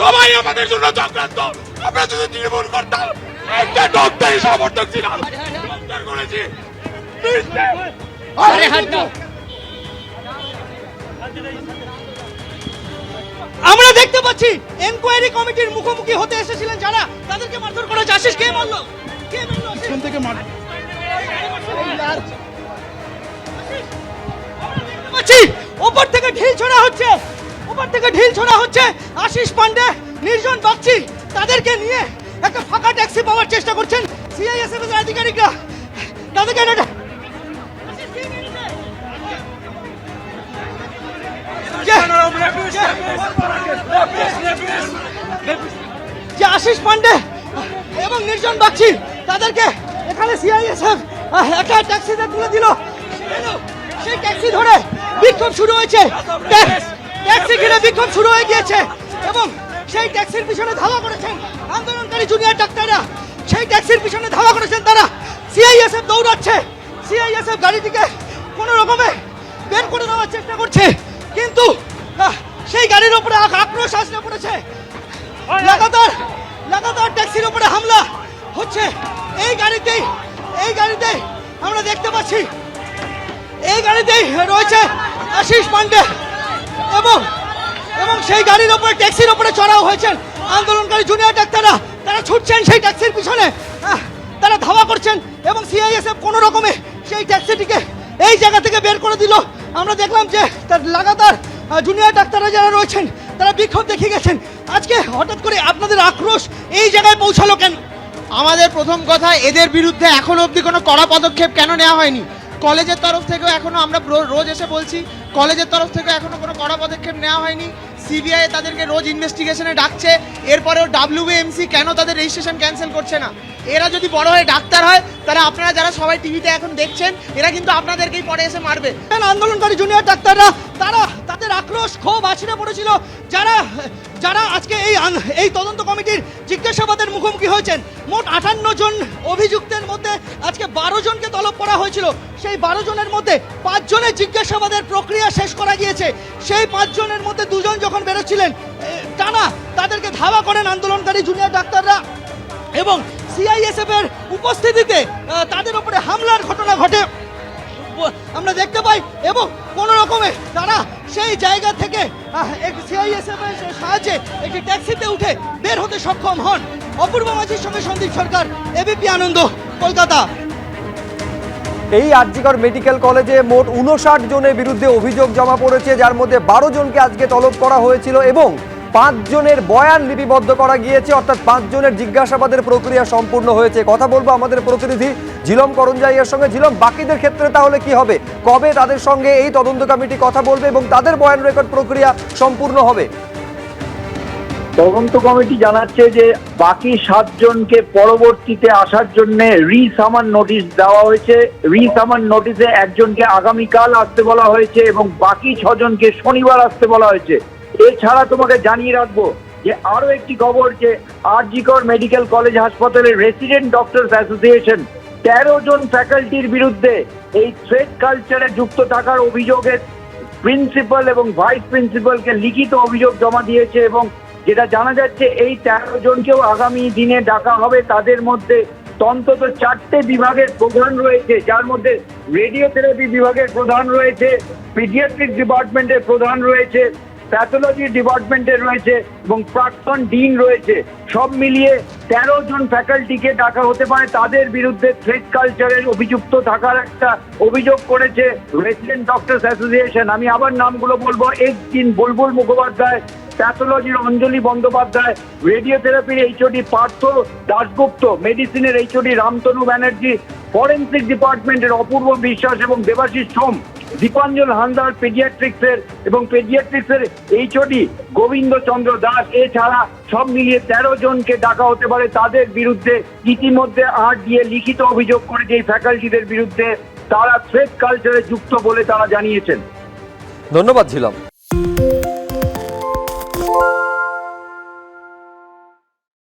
সবাই আমাদের জন্য চক্রান্ত। আমরা যদি তৃণমূল করতাম একটা ডক্টরের সমর্থক ছিলাম। আমরা দেখতে পাচ্ছি এনকোয়ারি কমিটির মুখোমুখি হতে এসেছিলেন যারা। তাদেরকে মারধর করেছে আশিস কে মারলো? কে মারলো? আশিস? থেকে ওপর থেকে ঢিল ছোড়া হচ্ছে! ওপর থেকে ঢিল ছোড়া হচ্ছে! আশিস পান্ডে, নির্জন বাগচি, তাদেরকে নিয়ে একটা ফাঁকা ট্যাক্সি পাওয়ার চেষ্টা করছেন সিআইএসএফ এর আধিকারিকরা। তাদেরকে যে আশিস পান্ডে এবং নির্জন বাগচি তাদেরকে এখানে সিআইএসএফ একটা ট্যাক্সিতে তুলে দিল। সেই ট্যাক্সি ধরে বিক্ষোভ শুরু হয়েছে। ট্যাক্স- ঘিরে বিক্ষোভ শুরু হয়ে গিয়েছে এবং সেই ট্যাক্সির পিছনে ধাওয়া করেছেন আন্দোলনকারী জুনিয়র ডাক্তাররা সেই ট্যাক্সির পিছনে ধাওয়া করেছেন তারা। সিআইএসএফ দৌড়াচ্ছে। সিআইএসএফ গাড়িটিকে কোনো রকমে বের করে দেওয়ার চেষ্টা করছে। কিন্তু সেই গাড়ির উপরে আক্রোশ আসলে পড়েছে। লাগাতার হচ্ছে এই গাড়িতেই এই গাড়িতেই আমরা দেখতে পাচ্ছি। এই গাড়িতেই রয়েছে আশিস পান্ডে এবং এবং সেই গাড়ির ওপরে, ট্যাক্সির ওপরে চড়াও হয়েছেন আন্দোলনকারী জুনিয়র ডাক্তাররা। তারা ছুটছেন সেই ট্যাক্সির পিছনে। তারা ধাওয়া করছেন এবং সিআইএসএফ কোনো রকমে সেই ট্যাক্সিটিকে এই জায়গা থেকে বের করে দিল। আমরা দেখলাম যে তার লাগাতার জুনিয়র ডাক্তাররা যারা রয়েছেন, তারা বিক্ষোভ দেখিয়ে গেছেন। আজকে হঠাৎ করে আপনাদের আক্রোশ এই জায়গায় পৌঁছালো কেন? আমাদের প্রথম কথা, এদের বিরুদ্ধে এখনও অবধি কোনো কড়া পদক্ষেপ কেন নেওয়া হয়নি? কলেজের তরফ থেকেও এখনও আমরা রোজ এসে বলছি, কলেজের তরফ থেকে এখনও কোনো কড়া পদক্ষেপ নেওয়া হয়নি। সিবিআই তাদেরকে রোজ ইনভেস্টিগেশনে ডাকছে, এরপরেও ডাব্লিউএমসি কেন তাদের রেজিস্ট্রেশন ক্যান্সেল করছে না? এরা যদি বড় হয়ে ডাক্তার হয় তাহলে আপনারা যারা সবাই টিভিতে এখন দেখছেন, এরা কিন্তু আপনাদেরকেই পরে এসে মারবে। আন্দোলনকারী জুনিয়র ডাক্তাররা, তারা তাদের আক্রোশ ক্ষোভ আছড়ে পড়েছিল। যারা যারা আজকে এই এই তদন্ত কমিটির জিজ্ঞাসাবাদের মুখোমুখি হয়েছেন মোট আটান্ন জন অভিযুক্তের মধ্যে আজকে বারো জনকে তলব করা হয়েছিল। সেই বারো জনের মধ্যে পাঁচজনের জিজ্ঞাসাবাদের প্রক্রিয়া শেষ করা গিয়েছে। সেই পাঁচজনের মধ্যে দুজন যখন বেরোচ্ছিলেন টানা তাদেরকে ধাওয়া করেন আন্দোলনকারী জুনিয়র ডাক্তাররা এবং সিআইএসএফ এর উপস্থিতিতে তাদের উপরে হামলার ঘটনা ঘটে। আমরা দেখতে পাই এবং কোনো রকমে তারা সেই জায়গা থেকে সিআইএসএফ এর সাহায্যে একটি ট্যাক্সিতে উঠে বের হতে সক্ষম হন। অপূর্ব মাঝির সঙ্গে সন্দীপ সরকার, এবিপি আনন্দ, কলকাতা। এই আরজিকর মেডিকেল কলেজে মোট উনষাট জনের বিরুদ্ধে অভিযোগ জমা পড়েছে, যার মধ্যে বারো জনকে আজকে তলব করা হয়েছিল এবং পাঁচজনের বয়ান লিপিবদ্ধ করা গিয়েছে, অর্থাৎ পাঁচ জনের জিজ্ঞাসাবাদের প্রক্রিয়া সম্পূর্ণ হয়েছে। কথা বলব আমাদের প্রতিনিধি ঝিলম করঞ্জাইয়ের সঙ্গে। ঝিলম, বাকিদের ক্ষেত্রে তাহলে কি হবে? কবে তাদের সঙ্গে এই তদন্ত কমিটি কথা বলবে এবং তাদের বয়ান রেকর্ড প্রক্রিয়া সম্পূর্ণ হবে? তদন্ত কমিটি জানাচ্ছে যে বাকি সাতজনকে পরবর্তীতে আসার জন্য রিসামান নোটিশ দেওয়া হয়েছে। রিসামান নোটিশে একজনকে আগামীকাল আসতে বলা হয়েছে এবং বাকি ছজনকে শনিবার আসতে বলা হয়েছে। এছাড়া তোমাকে জানিয়ে রাখব যে আরও একটি খবর যে আরজিকর মেডিকেল কলেজ হাসপাতালের রেসিডেন্ট ডক্টরস অ্যাসোসিয়েশন তেরো জন ফ্যাকাল্টির বিরুদ্ধে এই থ্রেড কালচারে যুক্ত থাকার অভিযোগে প্রিন্সিপাল এবং ভাইস প্রিন্সিপালকে লিখিত অভিযোগ জমা দিয়েছে এবং যেটা জানা যাচ্ছে, এই তেরো জনকেও আগামী দিনে ডাকা হবে। তাদের মধ্যে অন্তত চারটে বিভাগের প্রধান রয়েছে, যার মধ্যে রেডিওথেরাপি বিভাগের প্রধান রয়েছে পিডিয়াট্রিক ডিপার্টমেন্টের প্রধান রয়েছে প্যাথোলজি ডিপার্টমেন্টের রয়েছে, এবং প্রাক্তন ডিন রয়েছে। সব মিলিয়ে তেরো জন ফ্যাকাল্টিকে ডাকা হতে পারে। তাদের বিরুদ্ধে থ্রেড কালচারের অভিযুক্ত থাকার একটা অভিযোগ করেছে রেসিডেন্ট ডক্টরস অ্যাসোসিয়েশন আমি আবার নামগুলো বলব। এক দিন বুলবুল মুখোপাধ্যায় প্যাথোলজির অঞ্জলি বন্দ্যোপাধ্যায়, রেডিওথেরাপির এইচওডি পার্থ দাশগুপ্ত, মেডিসিনের এইচওডি রামতনু ব্যানার্জি, ফরেন্সিক ডিপার্টমেন্টের অপূর্ব বিশ্বাস এবং দেবাশিস সোম দীপাঞ্জন হালদার পেডিয়াট্রিক্সের এবং পেডিয়াট্রিক্সের এইচওডি গোবিন্দ চন্দ্র দাস এছাড়া সব মিলিয়ে তেরো জনকে ডাকা হতে পারে তাদের বিরুদ্ধে। ইতিমধ্যে আর দিয়ে লিখিত অভিযোগ করেছে এই ফ্যাকাল্টিদের বিরুদ্ধে। তারা থ্রেড কালচারে যুক্ত বলে তারা জানিয়েছেন। ধন্যবাদ ঝিলম।